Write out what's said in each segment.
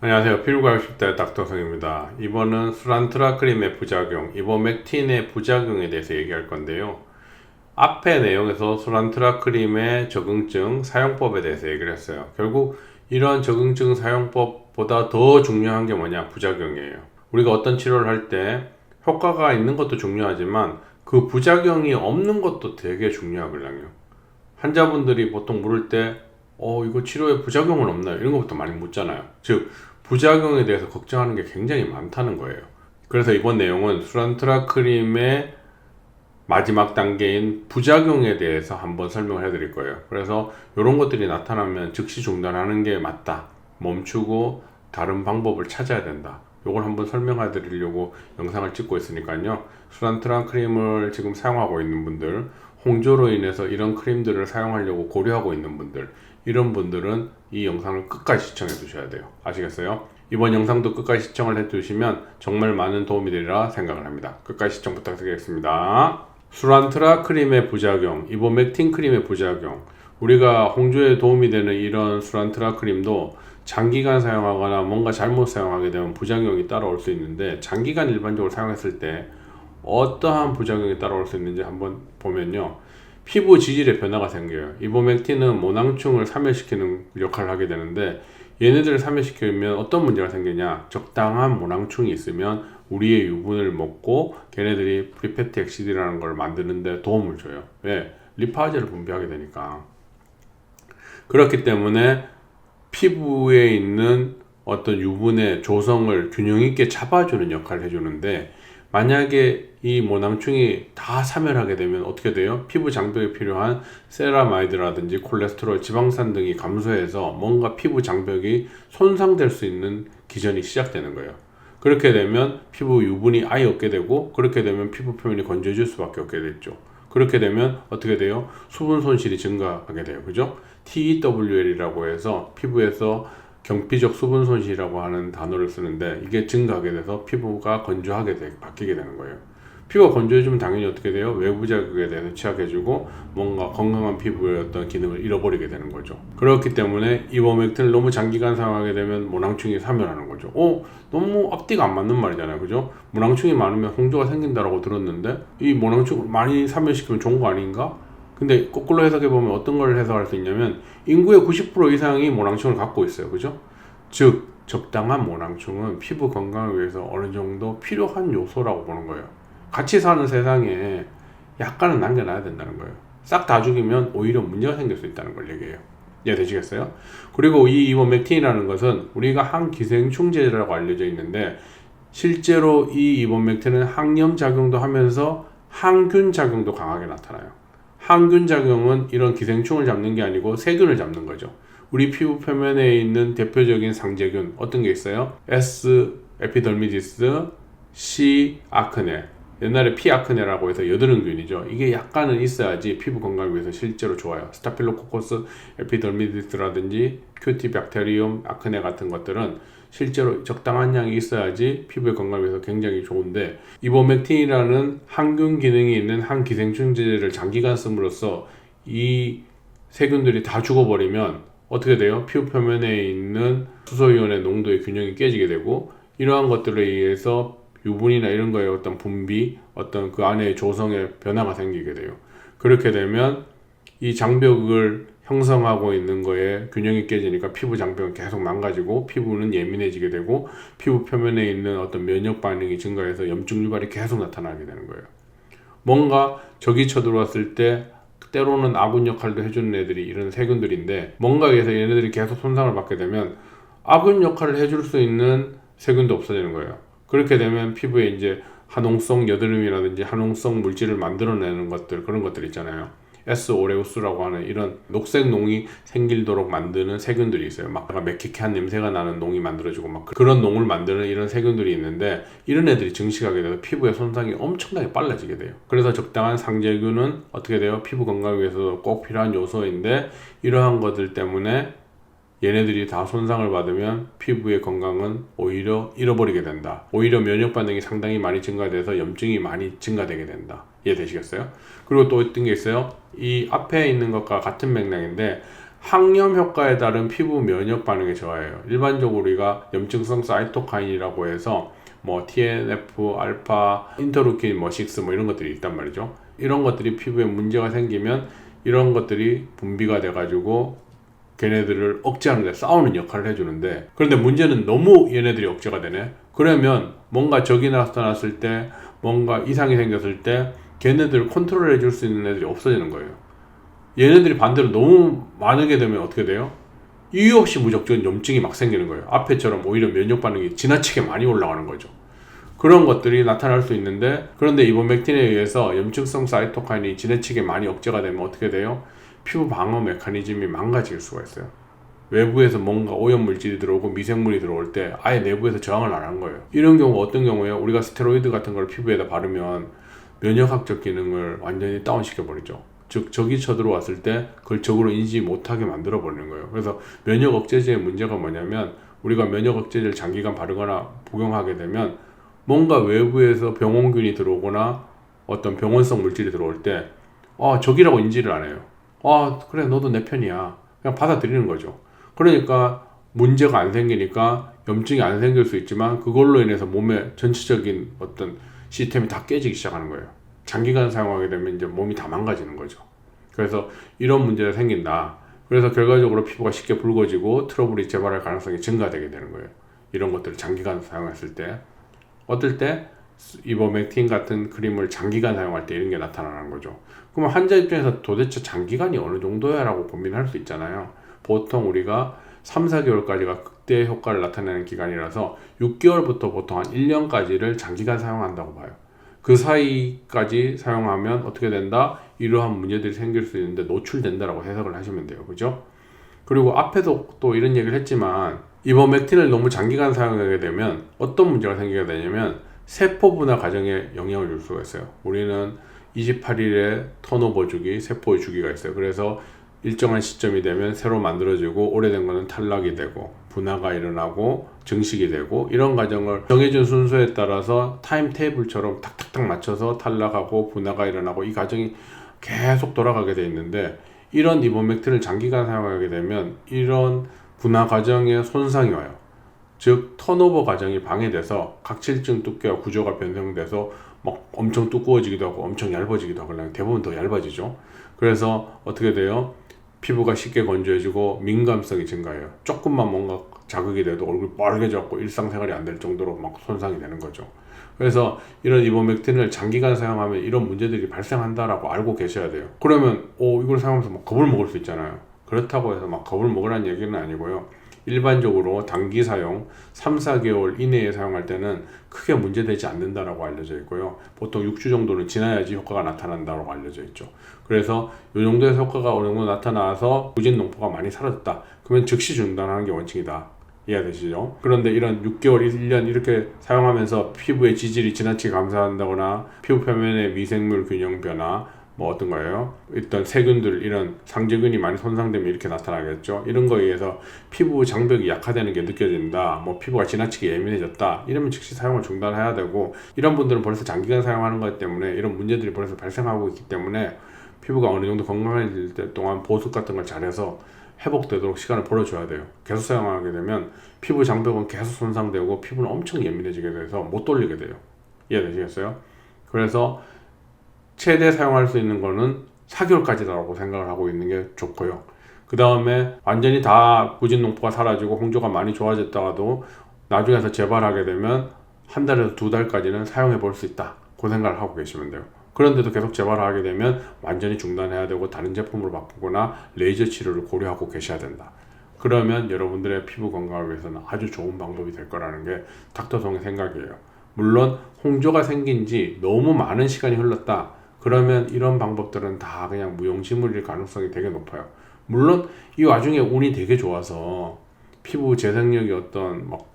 안녕하세요. 피부과 60대 닥터성입니다. 이번은 수란트라 크림의 부작용, 이버맥틴의 부작용에 대해서 얘기할 건데요. 앞의 내용에서 수란트라 크림의 적응증 사용법에 대해서 얘기를 했어요. 결국 이런 적응증 사용법보다 더 중요한 게 뭐냐? 부작용이에요. 우리가 어떤 치료를 할 때 효과가 있는 것도 중요하지만 그 부작용이 없는 것도 되게 중요하거든요. 환자분들이 보통 물을 때 어, 이거 치료에 부작용은 없나요? 이런 것부터 많이 묻잖아요. 즉, 부작용에 대해서 걱정하는 게 굉장히 많다는 거예요. 그래서 이번 내용은 수란트라 크림의 마지막 단계인 부작용에 대해서 한번 설명을 해 드릴 거예요. 그래서 이런 것들이 나타나면 즉시 중단하는 게 맞다. 멈추고 다른 방법을 찾아야 된다. 이걸 한번 설명해 드리려고 영상을 찍고 있으니까요. 수란트라 크림을 지금 사용하고 있는 분들, 홍조로 인해서 이런 크림들을 사용하려고 고려하고 있는 분들, 이런 분들은 이 영상을 끝까지 시청해 두셔야 돼요. 아시겠어요? 이번 영상도 끝까지 시청을 해 두시면 정말 많은 도움이 되리라 생각을 합니다. 끝까지 시청 부탁드리겠습니다. 수란트라 크림의 부작용, 이보맥틴 크림의 부작용, 우리가 홍조에 도움이 되는 이런 수란트라 크림도 장기간 사용하거나 뭔가 잘못 사용하게 되면 부작용이 따라올 수 있는데 장기간 일반적으로 사용했을 때 어떠한 부작용이 따라올 수 있는지 한번 보면요. 피부 지질의 변화가 생겨요. 이보맥틴은 모낭충을 사멸시키는 역할을 하게 되는데 얘네들을 사멸시키면 어떤 문제가 생기냐? 적당한 모낭충이 있으면 우리의 유분을 먹고 걔네들이 프리페티 엑시드라는 걸 만드는데 도움을 줘요. 왜? 리파제를 분비하게 되니까. 그렇기 때문에 피부에 있는 어떤 유분의 조성을 균형 있게 잡아주는 역할을 해주는데 만약에 이 모낭충이 다 사멸하게 되면 어떻게 돼요? 피부 장벽에 필요한 세라마이드라든지 콜레스테롤, 지방산 등이 감소해서 뭔가 피부 장벽이 손상될 수 있는 기전이 시작되는 거예요. 그렇게 되면 피부 유분이 아예 없게 되고 그렇게 되면 피부 표면이 건조해질 수밖에 없게 됐죠. 그렇게 되면 어떻게 돼요? 수분 손실이 증가하게 돼요. 그죠? TEWL이라고 해서 피부에서 경피적 수분 손실이라고 하는 단어를 쓰는데 이게 증가하게 돼서 피부가 건조하게 돼, 바뀌게 되는 거예요. 피부가 건조해지면 당연히 어떻게 돼요? 외부 자극에 대해서 취약해지고 뭔가 건강한 피부의 어떤 기능을 잃어버리게 되는 거죠. 그렇기 때문에 이버맥틴을 너무 장기간 사용하게 되면 모낭충이 사멸하는 거죠. 어, 너무 앞뒤가 안 맞는 말이잖아요. 그죠? 모낭충이 많으면 홍조가 생긴다라고 들었는데 이 모낭충을 많이 사멸시키면 좋은 거 아닌가? 근데 거꾸로 해석해 보면 어떤 걸 해석할 수 있냐면 인구의 90% 이상이 모낭충을 갖고 있어요. 그죠? 즉 적당한 모낭충은 피부 건강을 위해서 어느 정도 필요한 요소라고 보는 거예요. 같이 사는 세상에 약간은 남겨놔야 된다는 거예요. 싹 다 죽이면 오히려 문제가 생길 수 있다는 걸 얘기해요. 이해되시겠어요? 그리고 이 이번맥틴이라는 것은 우리가 항기생충제라고 알려져 있는데 실제로 이 이번맥틴은 항염 작용도 하면서 항균 작용도 강하게 나타나요. 항균 작용은 이런 기생충을 잡는 게 아니고 세균을 잡는 거죠. 우리 피부 표면에 있는 대표적인 상재균 어떤 게 있어요? S 에피더미디스, C 아크네. 옛날에 피 아크네라고 해서 여드름균이죠. 이게 약간은 있어야지 피부 건강을 위해서 실제로 좋아요. 스타필로코커스 에피더미디스라든지 큐티 박테리움 아크네 같은 것들은 실제로 적당한 양이 있어야지 피부의 건강을 위해서 굉장히 좋은데 이보맥틴이라는 항균 기능이 있는 항기생충제를 장기간 씀으로써 이 세균들이 다 죽어버리면 어떻게 돼요? 피부 표면에 있는 수소이온의 농도의 균형이 깨지게 되고 이러한 것들에 의해서 유분이나 이런 거에 어떤 분비, 어떤 그 안에 조성의 변화가 생기게 돼요. 그렇게 되면 이 장벽을 형성하고 있는 거에 균형이 깨지니까 피부 장벽은 계속 망가지고 피부는 예민해지게 되고 피부 표면에 있는 어떤 면역 반응이 증가해서 염증 유발이 계속 나타나게 되는 거예요. 뭔가 적이 쳐들어왔을 때 때로는 아군 역할도 해주는 애들이 이런 세균들인데 뭔가에 의해서 얘네들이 계속 손상을 받게 되면 아군 역할을 해줄 수 있는 세균도 없어지는 거예요. 그렇게 되면 피부에 이제 한홍성 여드름이라든지 한홍성 물질을 만들어내는 것들 그런 것들 있잖아요. S 오레우스라고 하는 이런 녹색 농이 생길도록 만드는 세균들이 있어요. 막 맥히케한 냄새가 나는 농이 만들어지고 막 그런 농을 만드는 이런 세균들이 있는데 이런 애들이 증식하게 돼서 피부의 손상이 엄청나게 빨라지게 돼요. 그래서 적당한 상재균은 어떻게 돼요? 피부 건강을 위해서 꼭 필요한 요소인데 이러한 것들 때문에 얘네들이 다 손상을 받으면 피부의 건강은 오히려 잃어버리게 된다. 오히려 면역 반응이 상당히 많이 증가돼서 염증이 많이 증가되게 된다. 이해되시겠어요? 그리고 또 어떤 게 있어요? 이 앞에 있는 것과 같은 맥락인데 항염 효과에 따른 피부 면역 반응이 저하해요. 일반적으로 우리가 염증성 사이토카인이라고 해서 뭐 TNF, 알파, 인터루킨, 뭐 6, 뭐 이런 것들이 있단 말이죠. 이런 것들이 피부에 문제가 생기면 이런 것들이 분비가 돼가지고 걔네들을 억제하는 데 싸우는 역할을 해주는데 그런데 문제는 너무 얘네들이 억제가 되네. 그러면 뭔가 적이 나타났을 때 뭔가 이상이 생겼을 때 걔네들을 컨트롤 해줄 수 있는 애들이 없어지는 거예요. 얘네들이 반대로 너무 많게 되면 어떻게 돼요? 이유 없이 무조건 염증이 막 생기는 거예요. 앞에처럼 오히려 면역 반응이 지나치게 많이 올라가는 거죠. 그런 것들이 나타날 수 있는데 그런데 이번 맥틴에 의해서 염증성 사이토카인이 지나치게 많이 억제가 되면 어떻게 돼요? 피부 방어 메커니즘이 망가질 수가 있어요. 외부에서 뭔가 오염 물질이 들어오고 미생물이 들어올 때 아예 내부에서 저항을 안 하는 거예요. 이런 경우 어떤 경우에요? 우리가 스테로이드 같은 걸 피부에다 바르면 면역학적 기능을 완전히 다운시켜 버리죠. 즉 적이 쳐들어왔을 때 그걸 적으로 인지 못하게 만들어 버리는 거예요. 그래서 면역 억제제의 문제가 뭐냐면 우리가 면역 억제제를 장기간 바르거나 복용하게 되면 뭔가 외부에서 병원균이 들어오거나 어떤 병원성 물질이 들어올 때 아, 적이라고 인지를 안 해요. 아, 그래 너도 내 편이야. 그냥 받아들이는 거죠. 그러니까 문제가 안 생기니까 염증이 안 생길 수 있지만 그걸로 인해서 몸의 전체적인 어떤 시스템이 다 깨지기 시작하는 거예요. 장기간 사용하게 되면 이제 몸이 다 망가지는 거죠. 그래서 이런 문제가 생긴다. 그래서 결과적으로 피부가 쉽게 붉어지고 트러블이 재발할 가능성이 증가되게 되는 거예요. 이런 것들을 장기간 사용했을 때. 어떨 때 이버맥틴 같은 크림을 장기간 사용할 때 이런 게 나타나는 거죠. 그럼 환자 입장에서 도대체 장기간이 어느 정도야 라고 고민할 수 있잖아요. 보통 우리가 3, 4개월까지가 극대 효과를 나타내는 기간이라서 6개월부터 보통 한 1년까지를 장기간 사용한다고 봐요. 그 사이까지 사용하면 어떻게 된다? 이러한 문제들이 생길 수 있는데 노출된다라고 해석을 하시면 돼요. 그죠? 그리고 앞에도 또 이런 얘기를 했지만 이버맥틴을 너무 장기간 사용하게 되면 어떤 문제가 생기게 되냐면 세포 분화 과정에 영향을 줄 수가 있어요. 우리는 28일에 턴오버 주기, 세포의 주기가 있어요. 그래서 일정한 시점이 되면 새로 만들어지고 오래된 거는 탈락이 되고 분화가 일어나고 증식이 되고 이런 과정을 정해진 순서에 따라서 타임 테이블처럼 탁탁탁 맞춰서 탈락하고 분화가 일어나고 이 과정이 계속 돌아가게 돼 있는데 이런 이버맥틴을 장기간 사용하게 되면 이런 분화 과정에 손상이 와요. 즉 턴오버 과정이 방해돼서 각질층 두께와 구조가 변형돼서 막 엄청 두꺼워지기도 하고 엄청 얇아지기도 하고 대부분 더 얇아지죠. 그래서 어떻게 돼요? 피부가 쉽게 건조해지고 민감성이 증가해요. 조금만 뭔가 자극이 돼도 얼굴 빨개졌고 일상생활이 안 될 정도로 막 손상이 되는 거죠. 그래서 이런 이버맥틴을 장기간 사용하면 이런 문제들이 발생한다라고 알고 계셔야 돼요. 그러면 오 이걸 사용하면서 막 겁을 먹을 수 있잖아요. 그렇다고 해서 막 겁을 먹으라는 얘기는 아니고요. 일반적으로 단기 사용 3, 4개월 이내에 사용할 때는 크게 문제되지 않는다라고 알려져 있고요. 보통 6주 정도는 지나야지 효과가 나타난다고 알려져 있죠. 그래서 이 정도의 효과가 어느 정도 나타나서 부진 농포가 많이 사라졌다. 그러면 즉시 중단하는 게 원칙이다. 이해되시죠? 그런데 이런 6개월, 1년 이렇게 사용하면서 피부의 지질이 지나치게 감소한다거나 피부 표면의 미생물 균형 변화, 뭐 어떤 거예요? 일단 세균들 이런 상재균이 많이 손상되면 이렇게 나타나겠죠. 이런 거에 의해서 피부 장벽이 약화되는 게 느껴진다. 뭐 피부가 지나치게 예민해졌다. 이러면 즉시 사용을 중단해야 되고 이런 분들은 벌써 장기간 사용하는 것 때문에 이런 문제들이 벌써 발생하고 있기 때문에 피부가 어느 정도 건강해질 때 동안 보습 같은 걸 잘해서 회복되도록 시간을 벌어줘야 돼요. 계속 사용하게 되면 피부 장벽은 계속 손상되고 피부는 엄청 예민해지게 돼서 못 돌리게 돼요. 이해되시겠어요? 그래서 최대 사용할 수 있는 거는 4개월까지라고 생각을 하고 있는 게 좋고요. 그 다음에 완전히 다 부진 농포가 사라지고 홍조가 많이 좋아졌다가도 나중에서 재발하게 되면 한 달에서 두 달까지는 사용해 볼 수 있다. 그 생각을 하고 계시면 돼요. 그런데도 계속 재발하게 되면 완전히 중단해야 되고 다른 제품으로 바꾸거나 레이저 치료를 고려하고 계셔야 된다. 그러면 여러분들의 피부 건강을 위해서는 아주 좋은 방법이 될 거라는 게 닥터송의 생각이에요. 물론 홍조가 생긴 지 너무 많은 시간이 흘렀다. 그러면 이런 방법들은 다 그냥 무용지물일 가능성이 되게 높아요. 물론 이 와중에 운이 되게 좋아서 피부 재생력이 어떤 막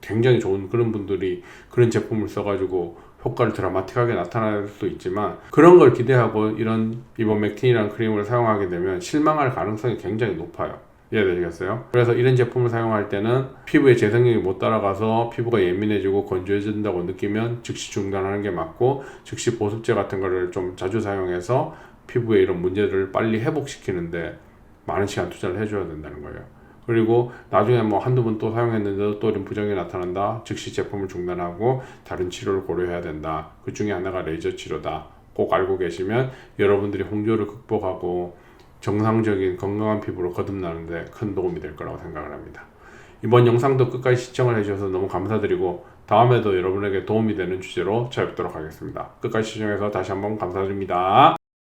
굉장히 좋은 그런 분들이 그런 제품을 써가지고 효과를 드라마틱하게 나타날 수 있지만 그런 걸 기대하고 이런 이버맥틴이라는 크림을 사용하게 되면 실망할 가능성이 굉장히 높아요. 이해되시겠어요? 그래서 이런 제품을 사용할 때는 피부의 재생력이 못 따라가서 피부가 예민해지고 건조해진다고 느끼면 즉시 중단하는 게 맞고 즉시 보습제 같은 거를 좀 자주 사용해서 피부에 이런 문제를 빨리 회복시키는데 많은 시간 투자를 해줘야 된다는 거예요. 그리고 나중에 뭐 한두 번 또 사용했는데도 또 이런 부작용이 나타난다. 즉시 제품을 중단하고 다른 치료를 고려해야 된다. 그 중에 하나가 레이저 치료다. 꼭 알고 계시면 여러분들이 홍조를 극복하고 정상적인 건강한 피부로 거듭나는데 큰 도움이 될 거라고 생각을 합니다. 이번 영상도 끝까지 시청을 해주셔서 너무 감사드리고 다음에도 여러분에게 도움이 되는 주제로 찾아뵙도록 하겠습니다. 끝까지 시청해서 다시 한번 감사드립니다.